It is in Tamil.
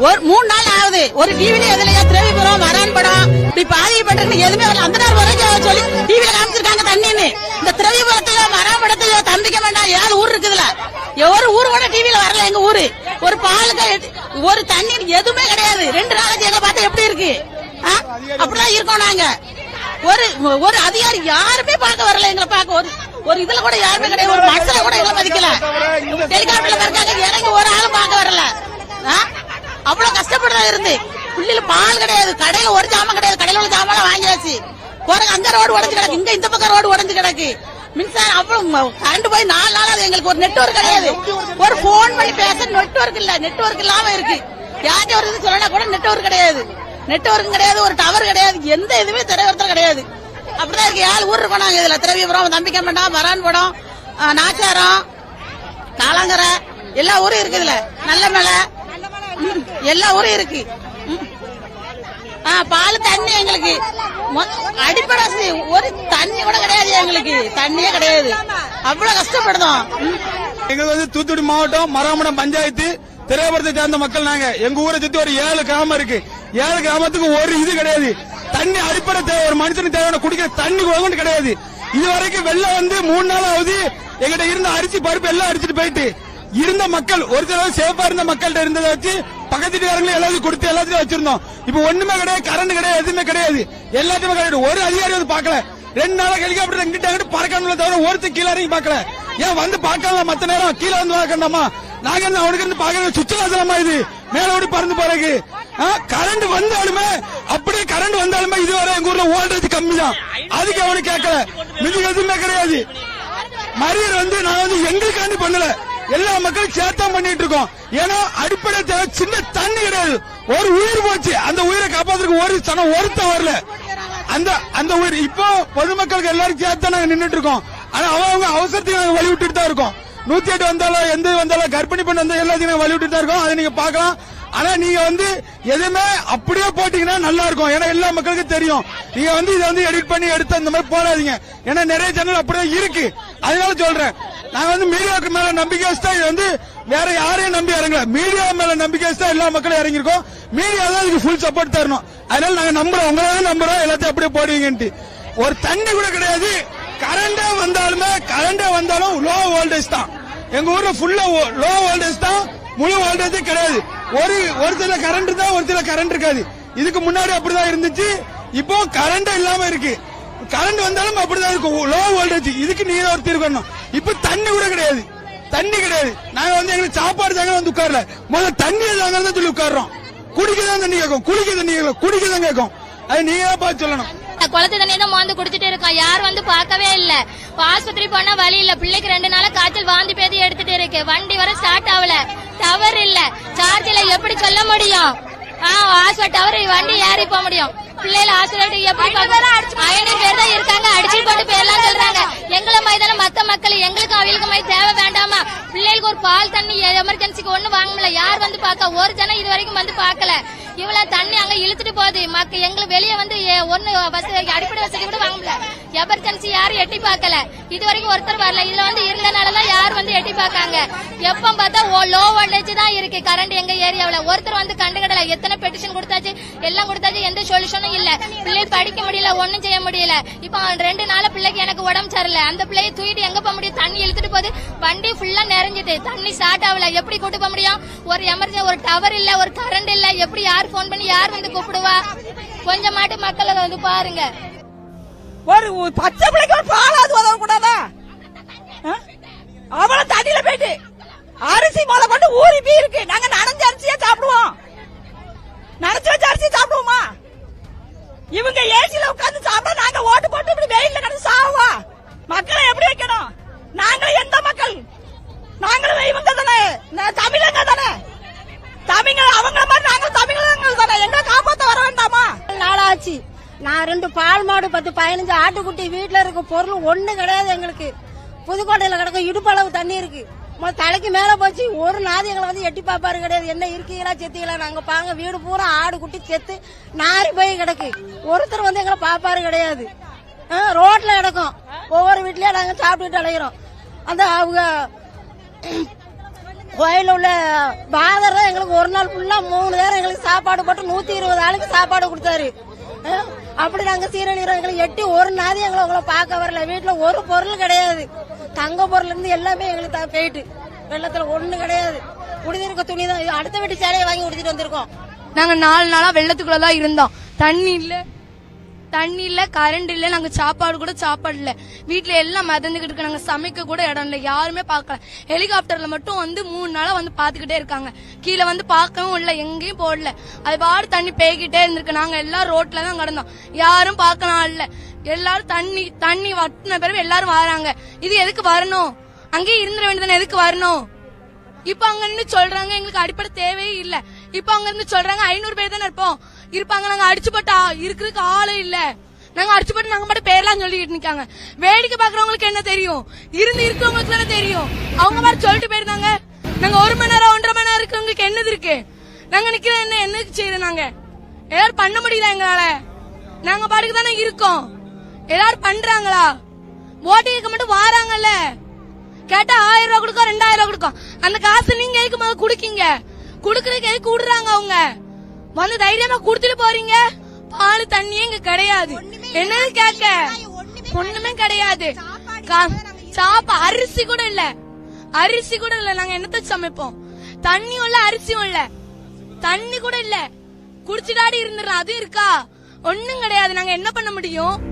ஒரு மூணு நாள் ஆகுது. ஒரு டிவில எதுலயா திரவிபுரம் வரான் படம் இப்படி பாதிக்கப்பட்டிருக்கு எதுவுமே வரல. அந்த நாள் வரைக்கும் சொல்லி டிவில காமிச்சிருக்காங்க தண்ணின்னு. இந்த திரவிபுரத்தையோ வரான் படத்தையோ தம்பிக்க வேண்டாம். ஏதாவது ஊர் இருக்குதுல. ஒரு ஊர் கூட டிவில வரல எங்க ஊரு. ஒரு பாலுக்கு ஒரு தண்ணி எதுவுமே கிடையாது. ரெண்டு நாளைக்கு எங்க பார்த்தா எப்படி இருக்கு? ஆ? அப்படிதான் இருக்கோம் நாங்க. ஒரு ஒரு அதிகாரி யாருமே பார்க்க வரல எங்களை பார்க்க. ஒரு ஒரு இதுல கூட யாருமே கிடையாது. ஒரு மனுஷனை கூட எங்களை மதிக்கல ஹெலிகாப்டர்ல இருக்காங்க இறங்கி ஒரு ஆளும் பார்க்க வரல ஆ? அவ்வளவு கஷ்டப்படுறதா இருந்து. புள்ளில பால் கிடையாது கடையில ஒரு ஜாமான் கிடையாது கடையில உள்ள ஜாமான் வாங்கியாச்சு. போறங்க அங்க ரோடு உடஞ்சு கிடக்கு இங்க இந்த பக்கம் ரோடு உடஞ்சு கிடக்கு. மின்சாரம் அவ்வளவு கரண்ட் போய் நாலு நாள் அது எங்களுக்கு ஒரு நெட்வொர்க் கிடையாது. ஒரு போன் பண்ணி பேச நெட்ஒர்க் இல்ல நெட்ஒர்க் இல்லாம இருக்கு. யார்கிட்ட ஒரு இது சொல்லனா கூட நெட்ஒர்க் கிடையாது. நெட்வொர்க் கிடையாது ஒரு டவர் கிடையாது எந்த இதுவுமே திரைவரத்தில் கிடையாது. அப்படிதான் இருக்கு ஏழு ஊர் இருக்கோம் நாங்க இதுல. திரவியபுரம் தம்பிக்கம் வேண்டாம் வரான் படம் நாச்சாரம் காலாங்கரை எல்லா ஊரும் இருக்குதுல நல்ல மேல. எல்லா ஊரும் இருக்கு. ம். ஆ, பால் தண்ணி எங்களுக்கு. மொ- அடிப்படை ஒரு தண்ணி கூட கிடையாது எங்களுக்கு. தண்ணியே கிடையாது. அவ்வளவு கஷ்டப்படுதோம். எங்களுக்கு வந்து தூத்துக்குடி மாவட்டம் மராமடம் பஞ்சாயத்து திரையபுரத்தை சேர்ந்த மக்கள் நாங்க. எங்க ஊரை சுத்தி ஒரு ஏழு கிராமம் இருக்கு. ஏழு கிராமத்துக்கு ஒரு இது கிடையாது. தண்ணி அடிப்படை தேவை. ஒரு மனுஷனுக்கு தேவையான குடிக்கிற தண்ணி கூட கிடையாது. இது வரைக்கும் வெள்ளம் வந்து மூணு நாள் ஆகுது. எங்கிட்ட இருந்த அரிசி பருப்பு எல்லாம் அரிச்சிட்டு போயிட்டு. இருந்த மக்கள் ஒரு தடவை சேஃபா இருந்த மக்கள்கிட்ட இருந்ததை வச்சு பக்கத்து எல்லாத்தையும் கொடுத்து எல்லாத்தையும் வச்சிருந்தோம். இப்ப ஒண்ணுமே கிடையாது கரண்ட் கிடையாது எதுவுமே கிடையாது. எல்லாத்தையுமே கிடையாது. ஒரு அதிகாரி வந்து பார்க்கல. ரெண்டு நாளா ஹெலிகாப்டர் எங்கிட்ட அங்கிட்டு பறக்கணும்ல தவிர ஒருத்தர் கீழே இறங்கி பாக்கல ஏன் வந்து பாக்கலாம் மத்த நேரம் கீழே வந்து பார்க்கணுமா நாங்க என்ன அவனுக்கு இருந்து பாக்கணும் சுற்றுலாத்தலமா இது? மேல ஓடி பறந்து போறதுக்கு. கரண்ட் வந்தாலுமே அப்படியே கரண்ட் வந்தாலுமே இதுவரை எங்க ஊர்ல ஓடுறது கம்மி தான் அதுக்கு அவனுக்கு கேட்கல. மிதி எதுவுமே கிடையாது. மரியர் வந்து நான் வந்து எங்களுக்காண்டி பண்ணல. எல்லா மக்களும் சேத்தம் பண்ணிட்டு இருக்கோம். ஏன்னா அடிப்படை தேவை சின்ன தண்ணி கிடையாது. ஒரு உயிர் போச்சு. அந்த உயிரை காப்பாத்துறதுக்கு ஒரு சனம் ஒருத்தன் வரல. அந்த அந்த உயிர் இப்போ பொதுமக்களுக்கு எல்லாரும் சேர்த்து நாங்க நின்றுட்டு இருக்கோம். ஆனா அவங்க அவசரத்துக்கு நாங்க வழி விட்டுட்டு தான் இருக்கோம். நூத்தி எட்டு வந்தாலும் எந்த வந்தாலும் கர்ப்பிணி பெண் வந்தாலும் எல்லாத்தையும் நாங்க வழி விட்டுட்டு தான் இருக்கோம். அதை நீங்க பார்க்கலாம். ஆனா நீங்க வந்து எதுவுமே அப்படியே போட்டீங்கன்னா நல்லா இருக்கும். ஏன்னா எல்லா மக்களுக்கும் தெரியும். நீங்க வந்து இதை வந்து எடிட் பண்ணி எடுத்து அந்த மாதிரி போடாதீங்க. ஏன்னா நிறைய சேனல் அப்படியே இருக்கு. அதனால சொல்றேன். நாங்க வந்து மீடியாவுக்கு மேல நம்பிக்கை வச்சுதான் இது வந்து வேற யாரையும் நம்பி இறங்கல. மீடியா மேல நம்பிக்கை வச்சுதான் எல்லா மக்களும் இறங்கியிருக்கோம். மீடியா தான் இதுக்கு ஃபுல் சப்போர்ட் தரணும். அதனால நாங்க நம்புறோம். உங்களை நம்புறோம். எல்லாத்தையும் அப்படியே போடுவீங்கன்ட்டு. ஒரு தண்ணி கூட கிடையாது. கரண்டே வந்தாலுமே கரண்டே வந்தாலும் லோ வோல்டேஜ் தான். எங்க ஊர்ல ஃபுல்லா லோ வோல்டேஜ் தான். முழு வோல்டேஜ் கிடையாது. ஒரு ஒரு சில கரண்ட் தான் ஒரு சில கரண்ட் இருக்காது. இதுக்கு முன்னாடி அப்படிதான் இருந்துச்சு. இப்போ கரண்ட் இல்லாம இருக்கு. கரண்ட் வந்தாலும் அப்படிதான் இருக்கும். லோ வோல்டேஜ் இதுக்கு நீங்க ஒரு தீர்வு வேணும் இப்ப தண்ணி கூட கிடையாது. தண்ணி கிடையாது. நாங்க வந்து எங்களுக்கு சாப்பாடு தாங்க வந்து உட்கார்ல. முதல்ல தண்ணி தாங்க தான் சொல்லி உட்கார்றோம். குடிக்கதான் தண்ணி கேட்கும். குளிக்க தண்ணி கேட்கும். குடிக்க தான் கேட்கும். அது நீங்க பார்த்து சொல்லணும். குளத்து தண்ணி தான் மோந்து குடிச்சிட்டு இருக்கோம். யாரும் வந்து பார்க்கவே இல்ல. ஆஸ்பத்திரி போனா வழி இல்ல. பிள்ளைக்கு ரெண்டு நாளா காய்ச்சல் வாந்தி பேதி எடுத்துட்டு இருக்கு. வண்டி வர ஸ்டார்ட் ஆகல. டவர் இல்ல. சார்ஜில எப்படி சொல்ல முடியும்? ஹாஸ்பிட்டல் டவர் வண்டி ஏறி போக முடியும். பிள்ளைல ஹாஸ்பிட்டல் எப்படி எங்களை மாதிரி தானே மத்த மக்கள் எங்களுக்கு அவங்களுக்கு மாதிரி தேவை வேண்டாமா? பிள்ளைகளுக்கு ஒரு பால் தண்ணி எமர்ஜென்சிக்கு ஒண்ணு வாங்கல யார் வந்து பார்க்க ஒரு ஜனம் இது வரைக்கும் வந்து பார்க்கல. இவ்வளவு தண்ணி அங்க இழுத்துட்டு போகுது. மக்கள் எங்களுக்கு வெளியே வந்து எ- ஒண்ணு வசதி அடிப்படை வசதி கூட வாங்க எமர்ஜென்சி யாரும் எட்டி பார்க்கல. இது வரைக்கும் ஒருத்தர் வரல. இதுல வந்து இருந்தனாலதான் யார் வந்து எட்டி பார்க்காங்க. எப்ப பார்த்தா லோ வோல்டேஜ் தான் இருக்கு. கரண்ட் எங்க ஏரியாவில. ஒருத்தர் வந்து கண்டுகடல. எத்தனை பெட்டிஷன் கொடுத்தாச்சு? எல்லாம் கொடுத்தாச்சு. எந்த சொல்யூஷனும் இல்ல. பிள்ளை படிக்க முடியல. ஒண்ணும் செய்ய முடியல. இப்ப அவன் ரெண்டு நாள் பிள்ளைக்கு எனக்கு உடம்பு சரியில்லை. அந்த பிள்ளையை தூக்கிட்டு எங்க போக முடியும்? தண்ணி இழுத்துட்டு போகுது. வண்டி ஃபுல்லா நிறைஞ்சது. தண்ணி ஸ்டார்ட் ஆகல. எப்படி கூட்டு போக முடியும்? ஒரு எமர்ஜென்சி ஒரு டவர் இல்ல ஒரு கரண்ட் இல்ல. எப்படி யார் போன் பண்ணி யார் வந்து கூப்பிடுவா? கொஞ்சமாட்டு மக்கள் அதை வந்து பாருங்க. ஒரு பச்சை பிள்ளைக்கு ஒரு பாலாவது உதவ கூடாதா? அவ்வளவு தண்ணியில போயிட்டு அரிசி முத கொண்டு ஊறி பீ இருக்கு. நாங்க நனைஞ்ச அரிசியா சாப்பிடுவோம். நனைச்சு வச்ச அரிசி சாப்பிடுவோமா? இவங்க ஏசில உட்காந்து சாப்பிட நாங்க ஓட்டு போட்டு இப்படி வெயில்ல கிடந்து சாவோம் மக்களை எப்படி வைக்கணும்? நாங்களும் எந்த மக்கள்? நாங்களும் இவங்க தானே? தமிழங்க தானே? தமிழ் அவங்க மாதிரி நாங்களும் தமிழங்க தானே? எங்களை காப்பாத்த வர வேண்டாமா? நாளாச்சு. நான் ரெண்டு பால் மாடு பத்து பதினஞ்சு ஆட்டுக்குட்டி வீட்டுல இருக்க பொருள் ஒண்ணு கிடையாது எங்களுக்கு. புதுக்கோட்டையில கிடக்கும் இடுப்பளவு தண்ணி இருக்கு. மொத தலைக்கு மேல போச்சு ஒரு நாது எங்களை வந்து எட்டி பாப்பாரு கிடையாது. என்ன இருக்கீங்களா செத்தீங்களா? நாங்க பாங்க வீடு பூரா ஆடு குட்டி செத்து நாரி போய் கிடக்கு. ஒருத்தர் வந்து எங்களை பாப்பாரு கிடையாது. ரோட்டில் ரோட்ல கிடக்கும். ஒவ்வொரு வீட்லயும் நாங்க சாப்பிட்டுட்டு அலைகிறோம் அந்த அவங்க கோயில உள்ள பாதர் தான் எங்களுக்கு ஒரு நாள் ஃபுல்லா மூணு நேரம் எங்களுக்கு சாப்பாடு போட்டு நூத்தி இருபது ஆளுக்கு சாப்பாடு கொடுத்தாரு. அப்படி நாங்க சீரழிகிறோம் எங்களுக்கு எட்டி ஒரு நாதி எங்களை உங்களை பார்க்க வரல. வீட்டுல ஒரு பொருள் கிடையாது. தங்க பொருள் இருந்து எல்லாமே எங்களுக்கு தான் போயிட்டு. வெள்ளத்துல ஒண்ணு கிடையாது. குடிதிருக்க துணி தான். அடுத்த வீட்டு சேலையை வாங்கி உடுத்திட்டு வந்திருக்கோம். நாங்க நாலு நாளா வெள்ளத்துக்குள்ளதான் இருந்தோம். தண்ணி இல்ல. தண்ணி இல்ல கரண்ட் இல்ல நாங்க சாப்பாடு கூட சாப்பாடு இல்ல. எல்லாம் மறந்துகிட்டு இருக்கு நாங்க சமைக்க கூட இடம் இல்ல. யாருமே பார்க்கல. ஹெலிகாப்டர்ல மட்டும் வந்து மூணு நாளா வந்து பாத்துக்கிட்டே இருக்காங்க. கீழே வந்து பார்க்கவும் இல்ல எங்கேயும் போடல. அது பாடு தண்ணி பேய்கிட்டே இருந்திருக்கு. நாங்க எல்லாம் ரோட்ல தான் கிடந்தோம். யாரும் பார்க்கலாம் இல்ல. எல்லாரும் தண்ணி தண்ணி வட்டின பிறகு எல்லாரும் வராங்க. இது எதுக்கு வரணும்? அங்கேயே இருந்துட வேண்டியதானே எதுக்கு வரணும்? இப்ப அங்க இருந்து சொல்றாங்க எங்களுக்கு அடிப்படை தேவையே இல்ல. இப்ப அங்க இருந்து சொல்றாங்க ஐநூறு பேர் தானே இருப்போம். இருப்பாங்க. நாங்க அடிச்சு போட்டா இருக்கிறதுக்கு ஆளே இல்ல. நாங்க அடிச்சு போட்டு நாங்க மட்டும் பேர்லாம் சொல்லிட்டு நிக்காங்க. வேடிக்கை பாக்குறவங்களுக்கு என்ன தெரியும்? இருந்து இருக்கிறவங்களுக்கு என்ன தெரியும். அவங்க மாதிரி சொல்லிட்டு போயிருந்தாங்க. நாங்க ஒரு மணி நேரம் ஒன்றரை மணி நேரம் இருக்கிறவங்களுக்கு என்னது இருக்கு? நாங்க நிக்கிற என்ன என்ன செய்யுது நாங்க? எல்லாரும் பண்ண முடியல எங்களால. நாங்க பாட்டுக்கு தானே இருக்கோம். எல்லாரும் பண்றாங்களா? ஓட்டு மட்டும் வாராங்கல்ல. கேட்டா ஆயிரம் ரூபாய் கொடுக்கும் ரெண்டாயிரம் ரூபாய் கொடுக்கும் அந்த காசு நீங்க எதுக்கு முதல்ல குடுக்கீங்க? குடுக்கறதுக்கு எதுக்கு விடுறாங்க அவங்க? வந்து தைரியமா குடுத்துட்டு போறீங்க? பால் தண்ணியே இங்க கிடையாது. என்னது கேட்க? ஒண்ணுமே கிடையாது. கா- சாப்பா அரிசி கூட இல்ல. அரிசி கூட இல்ல. நாங்க என்னத்த சமைப்போம்? தண்ணியும் இல்ல அரிசியும் இல்ல. தண்ணி கூட இல்ல. குடிச்சிடாடி இருந்துடுறோம் அதுவும் இருக்கா? ஒண்ணும் கிடையாது. நாங்க என்ன பண்ண முடியும்?